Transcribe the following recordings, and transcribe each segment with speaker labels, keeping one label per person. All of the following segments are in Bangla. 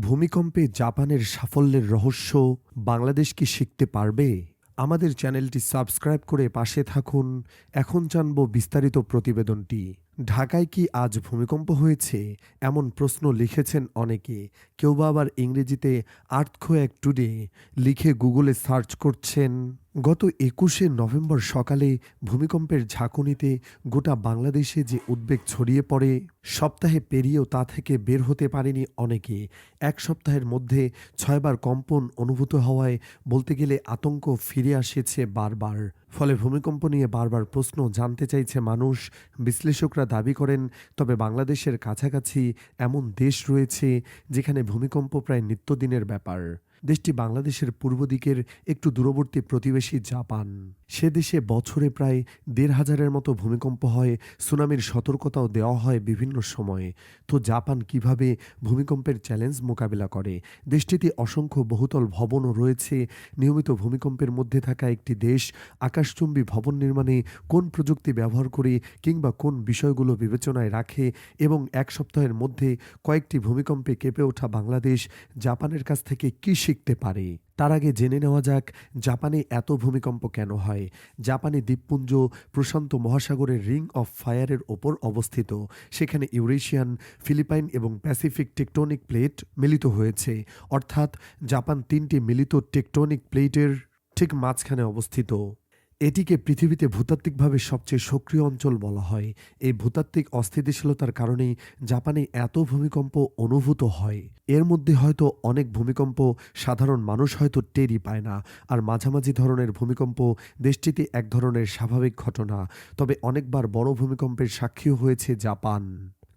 Speaker 1: ভূমিকম্পে জাপানের সাফল্যের রহস্য বাংলাদেশ কি শিখতে পারবে? আমাদের চ্যানেলটি সাবস্ক্রাইব করে পাশে থাকুন। এখন জানব বিস্তারিত প্রতিবেদনটি। ঢাকায় কি আজ ভূমিকম্প হয়েছে? এমন প্রশ্ন লিখেছেন অনেকে। কেউ বা আবার ইংরেজিতে আর্থ এক টুডে লিখে গুগলে সার্চ করছেন, গত একুশে নভেম্বর সকালে ভূমিকম্পের ঝাঁকুনিতে গোটা বাংলাদেশে যে উদ্বেগ ছড়িয়ে পড়ে, সপ্তাহে পেরিয়েও তা থেকে বের হতে পারেনি অনেকে। এক সপ্তাহের মধ্যে ছয়বার কম্পন অনুভূত হওয়ায় বলতে গেলে আতঙ্ক ফিরে আসেছে বারবার। ফলে ভূমিকম্প নিয়ে বারবার প্রশ্ন জানতে চাইছে মানুষ। বিশ্লেষকরা দাবি করেন, তবে বাংলাদেশের কাছাকাছি এমন দেশ রয়েছে যেখানে ভূমিকম্প প্রায় নিত্যদিনের ব্যাপার। দেশটি বাংলাদেশের পূর্ব দিকের একটু দূরবর্তী প্রতিবেশী জাপান। সে দেশে বছরে প্রায় দেড় হাজারের মতো ভূমিকম্প হয়, সুনামির সতর্কতাও দেওয়া হয় বিভিন্ন সময়ে। তো জাপান কীভাবে ভূমিকম্পের চ্যালেঞ্জ মোকাবিলা করে? দেশটিতে অসংখ্য বহুতল ভবনও রয়েছে। নিয়মিত ভূমিকম্পের মধ্যে থাকা একটি দেশ আকাশচুম্বী ভবন নির্মাণে কোন প্রযুক্তি ব্যবহার করে কিংবা কোন বিষয়গুলো বিবেচনায় রাখে এবং এক সপ্তাহের মধ্যে কয়েকটি ভূমিকম্পে কেঁপে ওঠা বাংলাদেশ জাপানের কাছ থেকে কী শিখতে পারে? তার আগে জেনে নেওয়া যাক, জাপানে এত ভূমিকম্প কেন হয়? জাপানে দ্বীপপুঞ্জ প্রশান্ত মহাসাগরের রিং অফ ফায়ারের ওপর অবস্থিত। সেখানে ইউরেশিয়ান, ফিলিপাইন এবং প্যাসিফিক টেকটনিক প্লেট মিলিত হয়েছে। অর্থাৎ, জাপান তিনটি মিলিত টেকটনিক প্লেটের ঠিক মাঝখানে অবস্থিত। এটিকে পৃথিবীতে ভূতাত্ত্বিকভাবে সবচেয়ে সক্রিয় অঞ্চল বলা হয়। এই ভূতাত্ত্বিক অস্থিতিশীলতার কারণেই জাপানে এত ভূমিকম্প অনুভূত হয়। এর মধ্যে হয়তো অনেক ভূমিকম্প সাধারণ মানুষ হয়তো টেরই পায় না, আর মাঝামাঝি ধরনের ভূমিকম্প দেশটিতে এক ধরনের স্বাভাবিক ঘটনা। তবে অনেকবার বড় ভূমিকম্পের সাক্ষীও হয়েছে জাপান।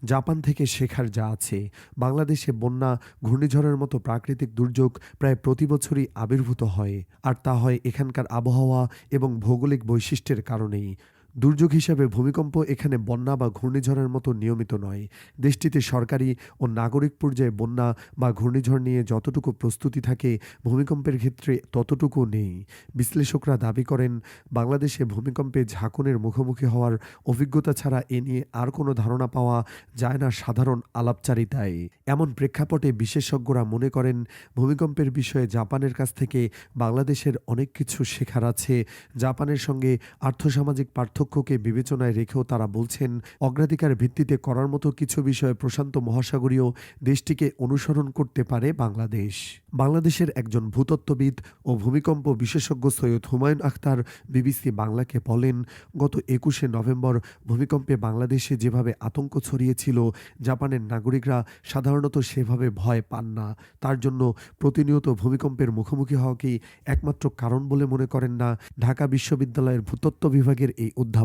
Speaker 1: জাপান থেকে শেখার যা আছে, বাংলাদেশে বন্যা, ঘূর্ণিঝড়ের মতো প্রাকৃতিক দুর্যোগ প্রায় প্রতি বছরই আবির্ভূত হয়, আর তা হয় এখানকার আবহাওয়া এবং ভৌগোলিক বৈশিষ্ট্যের কারণেই। দুর্যোগ হিসাবে ভূমিকম্প এখানে বন্যা বা ঘূর্ণিঝড়ের মতো নিয়মিত নয়। দেশটিতে সরকারি ও নাগরিক পর্যায়ে বন্যা বা ঘূর্ণিঝড় নিয়ে যতটুকু প্রস্তুতি থাকে, ভূমিকম্পের ক্ষেত্রে ততটুকু নেই। বিশ্লেষকরা দাবি করেন, বাংলাদেশে ভূমিকম্পে ঝাঁকুনের মুখোমুখি হওয়ার অভিজ্ঞতা ছাড়া এ নিয়ে আর কোনো ধারণা পাওয়া যায় না সাধারণ আলাপচারিতায়। এমন প্রেক্ষাপটে বিশেষজ্ঞরা মনে করেন, ভূমিকম্পের বিষয়ে জাপানের কাছ থেকে বাংলাদেশের অনেক কিছু শেখার আছে। জাপানের সঙ্গে আর্থসামাজিক পার্থক্যকে বিবেচনায় রেখেও তারা বলছেন, অগ্রাধিকার ভিত্তিতে করার মতো কিছু বিষয়ে প্রশান্ত মহাসাগরীয় দেশটিকে অনুসরণ করতে পারে বাংলাদেশ। বাংলাদেশের একজন ভূতত্ত্ববিদ ও ভূমিকম্প বিশেষজ্ঞ সৈয়দ হুমায়ুন আখতার বিবিসি বাংলাকে বলেন, গত একুশে নভেম্বর ভূমিকম্পে বাংলাদেশে যেভাবে আতঙ্ক ছড়িয়েছিল, জাপানের নাগরিকরা সাধারণত সেভাবে ভয় পান না। তার জন্য প্রতিনিয়ত ভূমিকম্পের মুখোমুখি হওয়াকেই একমাত্র কারণ বলে মনে করেন না। ঢাকা বিশ্ববিদ্যালয়ের ভূতত্ত্ব বিভাগের এই অধ্যাপক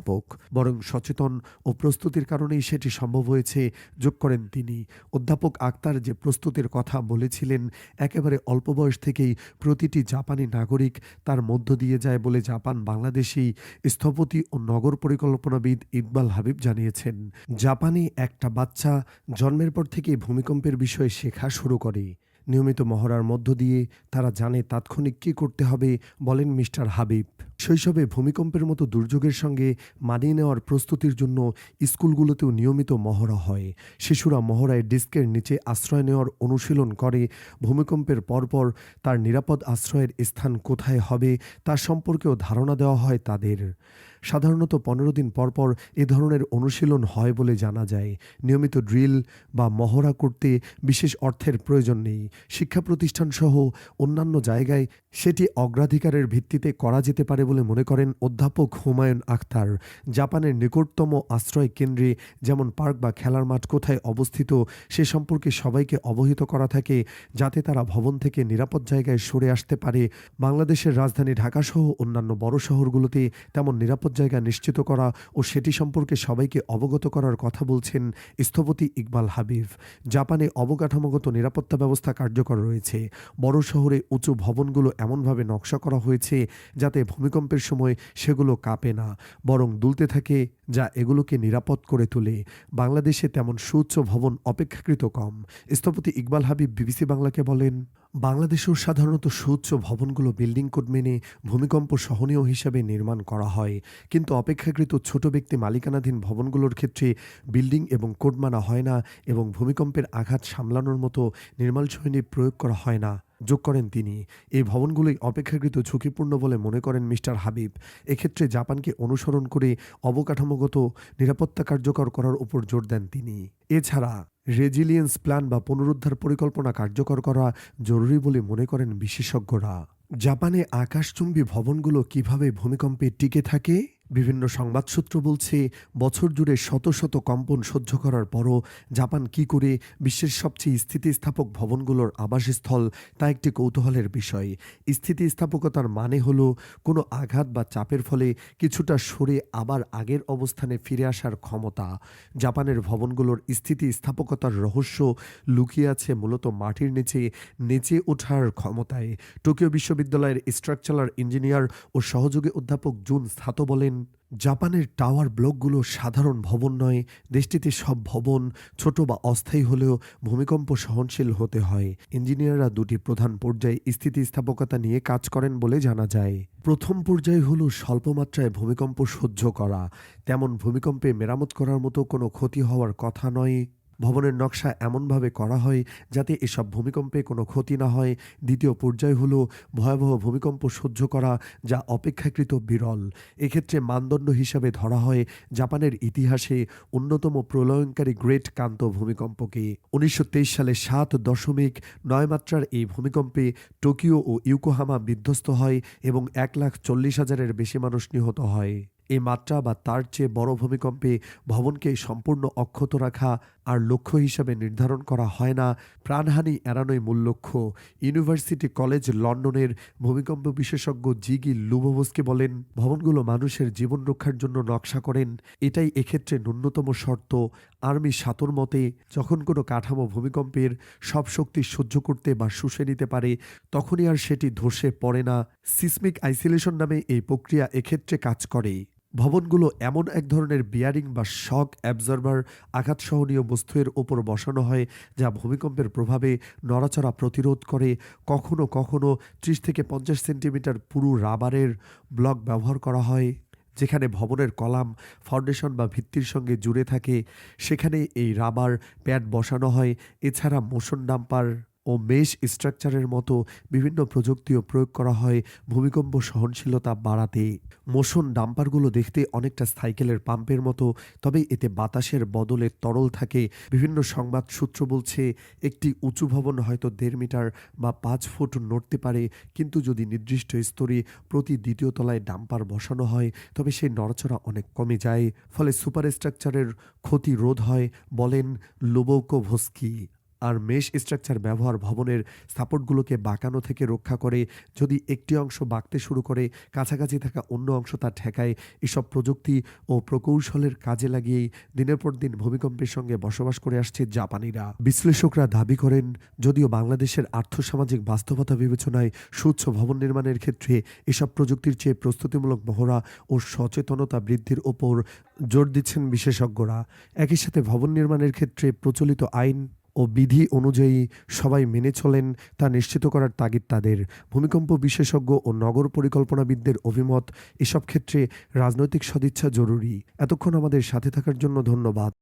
Speaker 1: বরং সচেতন ও প্রস্তুতির কারণেই সেটি সম্ভব হয়েছে। যোগ করেন তিনি। অধ্যাপক আক্তার যে প্রস্তুতির কথা বলেছিলেন, একেবারে অল্প বয়স থেকেই প্রতিটি জাপানি নাগরিক তার মধ্য দিয়ে যায় বলে জাপান বাংলাদেশি স্থপতি ও নগর পরিকল্পনাবিদ ইকবাল হাবিব জানিয়েছেন। জাপানে একটা বাচ্চা জন্মের পর থেকে ভূমিকম্পের বিষয়ে শেখা শুরু করে। নিয়মিত মহড়ার মধ্য দিয়ে তারা জানে তাৎক্ষণিক কী করতে হবে বলেন মিস্টার হাবিব। শৈশবে ভূমিকম্পের মতো দুর্যোগের সঙ্গে মানিয়ে নেওয়ার প্রস্তুতির জন্য স্কুলগুলোতেও নিয়মিত মহড়া হয়। শিশুরা মহড়ায় ডিস্কের নিচে আশ্রয় নেওয়ার অনুশীলন করে। ভূমিকম্পের পরপর তার নিরাপদ আশ্রয়ের স্থান কোথায় হবে তার সম্পর্কেও ধারণা দেওয়া হয় তাদের। সাধারণত পনেরো দিন পরপর এ ধরনের অনুশীলন হয় বলে জানা যায়। নিয়মিত ড্রিল বা মহড়া করতে বিশেষ অর্থের প্রয়োজন নেই। শিক্ষা প্রতিষ্ঠান সহ অন্যান্য জায়গায় সেটি অগ্রাধিকারের ভিত্তিতে করা যেতে পারে বলে মনে করেন অধ্যাপক হুমায়ুন আখতার। জাপানের নিকটতম আশ্রয় কেন্দ্রে যেমন পার্ক বা খেলার মাঠ কোথায় অবস্থিত, সে সম্পর্কে সবাইকে অবহিত করা থাকে যাতে তারা ভবন থেকে নিরাপদ জায়গায় সরে আসতে পারে। বাংলাদেশের রাজধানী ঢাকাসহ অন্যান্য বড় শহরগুলোতে তেমন নিরাপদ জায়গা নিশ্চিত করা ও সেটি সম্পর্কে সবাইকে অবগত করার কথা বলছেন স্থপতি ইকবাল হাবিব। জাপানে অবকাঠামোগত নিরাপত্তা ব্যবস্থা কার্যকর রয়েছে। বড় শহরে উঁচু ভবনগুলো এমনভাবে নকশা করা হয়েছে যাতে ভূমিকম্প ভূমিকম্পের সময় সেগুলো কাঁপে না, বরং দুলতে থাকে যা এগুলোকে নিরাপদ করে তোলে। বাংলাদেশে তেমন সুচ্ছ ভবন অপেক্ষাকৃত কম। স্থপতি ইকবাল হাবিব, বিবিসি বাংলাকে বলেন বাংলাদেশেও সাধারণত সুউচ্চ ভবনগুলো বিল্ডিং কোড মেনে ভূমিকম্প সহনীয় হিসাবে নির্মাণ করা হয়। কিন্তু অপেক্ষাকৃত ছোট ব্যক্তি মালিকানাধীন ভবনগুলোর ক্ষেত্রে বিল্ডিং এবং কোড মানা হয় না এবং ভূমিকম্পের আঘাত সামলানোর মতো নির্মাণ শৈলী প্রয়োগ করা হয় না, যোগ করেন তিনি। এই ভবনগুলোই অপেক্ষাকৃত ঝুঁকিপূর্ণ বলে মনে করেন মিস্টার হাবিব। এক্ষেত্রে জাপানকে অনুসরণ করে অবকাঠামোগত নিরাপত্তা কার্যকর করার উপর জোর দেন তিনি। এছাড়া রেজিলিয়েন্স প্ল্যান বা পুনরুদ্ধার পরিকল্পনা কার্যকর করা জরুরি বলে মনে করেন বিশেষজ্ঞরা। জাপানে আকাশচুম্বী ভবনগুলো কীভাবে ভূমিকম্পে টিকে থাকে? বিভিন্ন সংবাদসূত্র বলছে, বছর জুড়ে শত শত কম্পন সহ্য করার পরও জাপান কি করে বিশ্বের সবচেয়ে স্থিতিস্থাপক ভবনগুলোর আবাসস্থল তা একটি কৌতূহলের বিষয়। স্থিতিস্থাপকতার মানে হল, কোনো আঘাত বা চাপের ফলে কিছুটা সরে আবার আগের অবস্থানে ফিরে আসার ক্ষমতা। জাপানের ভবনগুলোর স্থিতিস্থাপকতার রহস্য লুকিয়ে আছে মূলত মাটির নিচে, নেচে ওঠার ক্ষমতায়। টোকিও বিশ্ববিদ্যালয়ের স্ট্রাকচারাল ইঞ্জিনিয়ার ও সহযোগী অধ্যাপক জুন সাতো বলেন জাপানের টাওয়ার ব্লকগুলো সাধারণ ভবন নয়, দেশটিতে সব ভবন ছোট বা অস্থায়ী হলেও ভূমিকম্প সহনশীল হতে হয়। ইঞ্জিনিয়াররা দুটি প্রধান পর্যায়ে স্থিতিস্থাপকতা নিয়ে কাজ করেন বলে জানা যায়। প্রথম পর্যায় হলো স্বল্পমাত্রায় ভূমিকম্প সহ্য করা। তেমন ভূমিকম্পে মেরামত করার মতো কোনো ক্ষতি হওয়ার কথা নয়। ভবনের নকশা এমনভাবে করা হয় যাতে এসব ভূমিকম্পে কোনো ক্ষতি না হয়। দ্বিতীয় পর্যায় হলো ভয়াবহ ভূমিকম্প সহ্য করা, যা অপেক্ষাকৃত বিরল। এক্ষেত্রে মানদণ্ড হিসাবে ধরা হয় জাপানের ইতিহাসে অন্যতম প্রলয়নকারী গ্রেট কান্ত ভূমিকম্পকে। উনিশশো তেইশ সালে সাত দশমিক নয় মাত্রার এই ভূমিকম্পে টোকিও ও ইউকোহামা বিধ্বস্ত হয় এবং এক লাখ চল্লিশ হাজারের বেশি মানুষ নিহত হয়। এই মাত্রা বা তার চেয়ে বড় ভূমিকম্পে ভবনকে সম্পূর্ণ অক্ষত রাখা আর লক্ষ্য হিসাবে নির্ধারণ করা হয় না, প্রাণহানি এড়ানোই মূল লক্ষ্য, ইউনিভার্সিটি কলেজ লন্ডনের ভূমিকম্প বিশেষজ্ঞ জিগি লুবোভসকে বলেন, ভবনগুলো মানুষের জীবন রক্ষার জন্য নকশা করেন, এটাই এক্ষেত্রে ন্যূনতম শর্ত, আর্মি সাতর মতে যখন কোনো কাঠামো ভূমিকম্পের সব শক্তি সহ্য করতে বা শুষে নিতে পারে, তখনই আর সেটি ধসে পড়ে না। সিসমিক আইসোলেশন নামে এই প্রক্রিয়া এক্ষেত্রে কাজ করে। ভবনগুলো এমন এক ধরনের বিয়ারিং বা শক অ্যাবজর্ভার আঘাত সহনীয় বস্তুর ওপর বসানো হয়, যা ভূমিকম্পের প্রভাবে নড়াচড়া প্রতিরোধ করে। কখনো কখনো ত্রিশ থেকে পঞ্চাশ সেন্টিমিটার পুরু রাবারের ব্লক ব্যবহার করা হয়, যেখানে ভবনের কলাম ফাউন্ডেশন বা ভিত্তির সঙ্গে জুড়ে থাকে। সেখানে এই রাবার প্যাড বসানো হয়, এছাড়া মোশন ডাম্পার ও মেশ স্ট্রাকচারের মতো বিভিন্ন প্রযুক্তিও প্রয়োগ করা হয় ভূমিকম্প সহনশীলতা বাড়াতে। মোশন ডাম্পারগুলো দেখতে অনেকটা সাইকেলের পাম্পের মতো, তবে এতে বাতাসের বদলে তরল থাকে। বিভিন্ন সংবাদ সূত্র বলছে, একটি উঁচু ভবন হয়তো দেড় মিটার বা পাঁচ ফুট নড়তে পারে, কিন্তু যদি নির্দিষ্ট স্তরে প্রতি দ্বিতীয় তলায় ডাম্পার বসানো হয়, তবে সেই নড়াচড়া অনেক কমে যায়। ফলে সুপার স্ট্রাকচারের ক্ষতি রোধ হয়, বলেন লোবৌকো ভস্কি আর মেশ স্ট্রাকচার ব্যবহার ভবনের সাপোর্টগুলোকে বাঁকানো থেকে রক্ষা করে, যদি একটি অংশ বাঁকতে শুরু করে, কাছাকাছি থাকা অন্য অংশ তা ঠেকায়, এসব প্রযুক্তি ও প্রকৌশলের কাজে লাগিয়েই দিনের পর দিন ভূমিকম্পের সঙ্গে বসবাস করে আসছে জাপানিরা। বিশ্লেষকরা দাবি করেন, যদিও বাংলাদেশের আর্থসামাজিক বাস্তবতা বিবেচনায় সুচ্ছ ভবন নির্মাণের ক্ষেত্রে এসব প্রযুক্তির চেয়ে প্রস্তুতিমূলক মহড়া ও সচেতনতা বৃদ্ধির ওপর জোর দিচ্ছেন বিশেষজ্ঞরা। একই সাথে ভবন নির্মাণের ক্ষেত্রে প্রচলিত আইন ও বিধি অনুযায়ী সবাই মেনে চলেন তা নিশ্চিত করার তাগিদ তাদের। ভূমিকম্প বিশেষজ্ঞ ও নগর পরিকল্পনাবিদদের অভিমত, এসব ক্ষেত্রে রাজনৈতিক সদিচ্ছা জরুরি। এতক্ষণ আমাদের সাথে থাকার জন্য ধন্যবাদ।